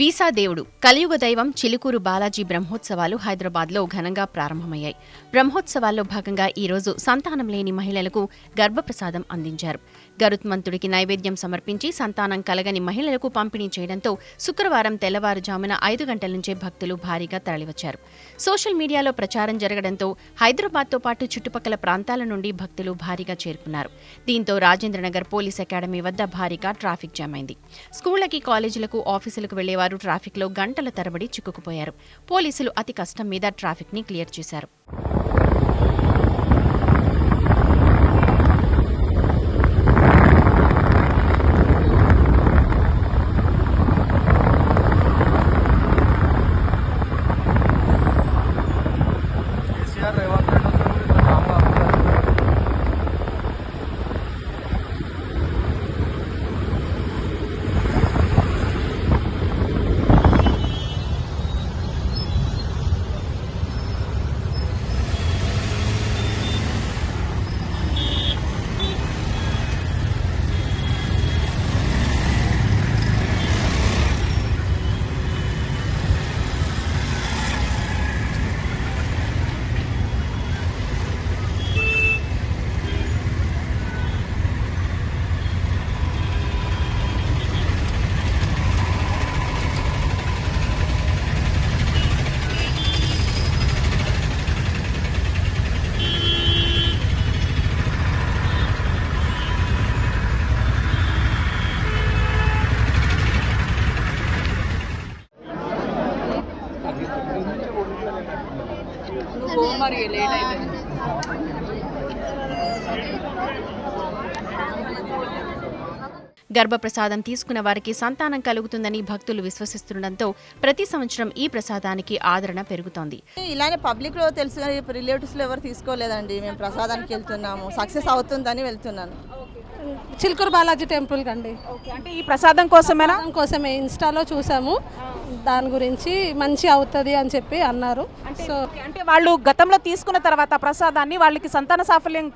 Visa దేవుడు కలియుగ దైవం చిలుకూరు బాలాజీ బ్రహ్మోత్సవాలు హైదరాబాద్లో ఘనంగా ప్రారంభమయ్యాయి. బ్రహ్మోత్సవాల్లో భాగంగా ఈ రోజు సంతానం లేని మహిళలకు గర్భప్రసాదం అందించారు. గరుత్మంతుడికి నైవేద్యం సమర్పించి సంతానం కలగని మహిళలకు పంపిణీ చేయడంతో శుక్రవారం తెల్లవారుజామున ఐదు గంటల నుంచే భక్తులు భారీగా తరలివచ్చారు. సోషల్ మీడియాలో ప్రచారం జరగడంతో హైదరాబాద్తో పాటు చుట్టుపక్కల ప్రాంతాల నుండి భక్తులు భారీగా చేరుకున్నారు. దీంతో రాజేంద్రనగర్ పోలీస్ అకాడమీ వద్ద భారీగా ట్రాఫిక్ జామ్ అయింది. స్కూళ్ళకి కాలేజీలకు ఆఫీసులకు వెళ్ళేవారు ట్రాఫిక్లో గంటల తరబడి చిక్కుకుపోయారు. పోలీసులు అతి కష్టం మీద ట్రాఫిక్ని క్లియర్ చేశారు. నువ్వు మరి లేట్ అయిపోయింది. గర్భప్రసాదం తీసుకున్న వారికి సంతానం కలుగుతుందని భక్తులు విశ్వసిస్తుండటంతో ప్రతి సంవత్సరం ఈ ప్రసాదానికి ఆదరణ పెరుగుతోంది. ఇలానే పబ్లిక్లో తెలుసు కానీ రిలేటివ్స్లో ఎవరు తీసుకోలేదండి. మేము ప్రసాదానికి వెళ్తున్నాము. సక్సెస్ అవుతుందని వెళ్తున్నాను. చిలుకూరు బాలాజీ టెంపుల్ కండి. అంటే ఈ ప్రసాదం కోసమేనా? కోసమే. ఇన్స్టాలో చూసాము. దాని గురించి మంచి అవుతుంది అని చెప్పి అన్నారు. సో అంటే వాళ్ళు గతంలో తీసుకున్న తర్వాత ప్రసాదాన్ని వాళ్ళకి సంతాన సాఫల్యం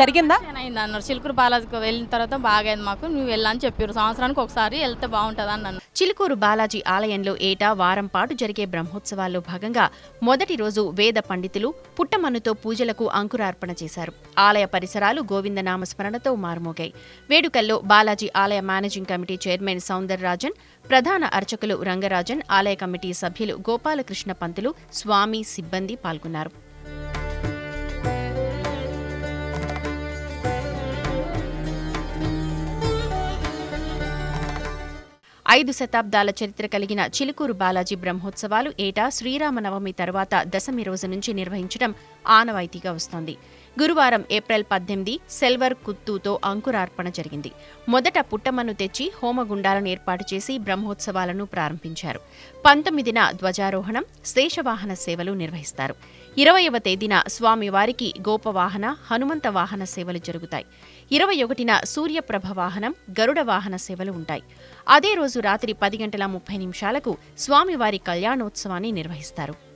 జరిగిందా? అయింది అన్నారు. చిలుకూరు బాలాజీకి వెళ్ళిన తర్వాత బాగా అయింది మాకు. నువ్వు వెళ్ళని చెప్పారు సంవత్సరానికి ఒకసారి వెళ్తే బాగుంటుంది అని అన్నారు. చిలుకూరు బాలాజీ ఆలయంలో ఏటా వారం పాటు జరిగే బ్రహ్మోత్సవాల్లో భాగంగా మొదటి రోజు వేద పండితులు పుట్టమన్నుతో పూజలకు అంకురార్పణ చేశారు. ఆలయ పరిసరాలు గోవిందనామ స్మరణతో మారుమోగాయి. వేడుకల్లో బాలాజీ ఆలయ managing committee chairman Soundar Rajan ప్రధాన అర్చకులు రంగరాజన్ ఆలయ కమిటీ సభ్యులు గోపాలకృష్ణ పంతులు స్వామి సిబ్బంది పాల్గొన్నారు. ఐదు శతాబ్దాల చరిత్ర కలిగిన చిలుకూరు బాలాజీ బ్రహ్మోత్సవాలు ఏటా శ్రీరామనవమి తర్వాత దశమి రోజు నుంచి నిర్వహించడం ఆనవాయితీగా వస్తోంది. గురువారం ఏప్రిల్ పద్దెనిమిది సెల్వర్ కుత్తూతో అంకురార్పణ జరిగింది. మొదట పుట్టమన్ను తెచ్చి హోమగుండాలను ఏర్పాటు చేసి బ్రహ్మోత్సవాలను ప్రారంభించారు. పంతొమ్మిదిన ధ్వజారోహణం శేషవాహన సేవలు నిర్వహిస్తారు. ఇరవైవ తేదీన స్వామివారికి గోపవాహన హనుమంత వాహన సేవలు జరుగుతాయి. ఇరవై ఒకటిన సూర్యప్రభ వాహనం గరుడ వాహన సేవలు ఉంటాయి. అదే రోజు రాత్రి పది గంటల ముప్పై నిమిషాలకు స్వామివారి కళ్యాణోత్సవాన్ని నిర్వహిస్తారు.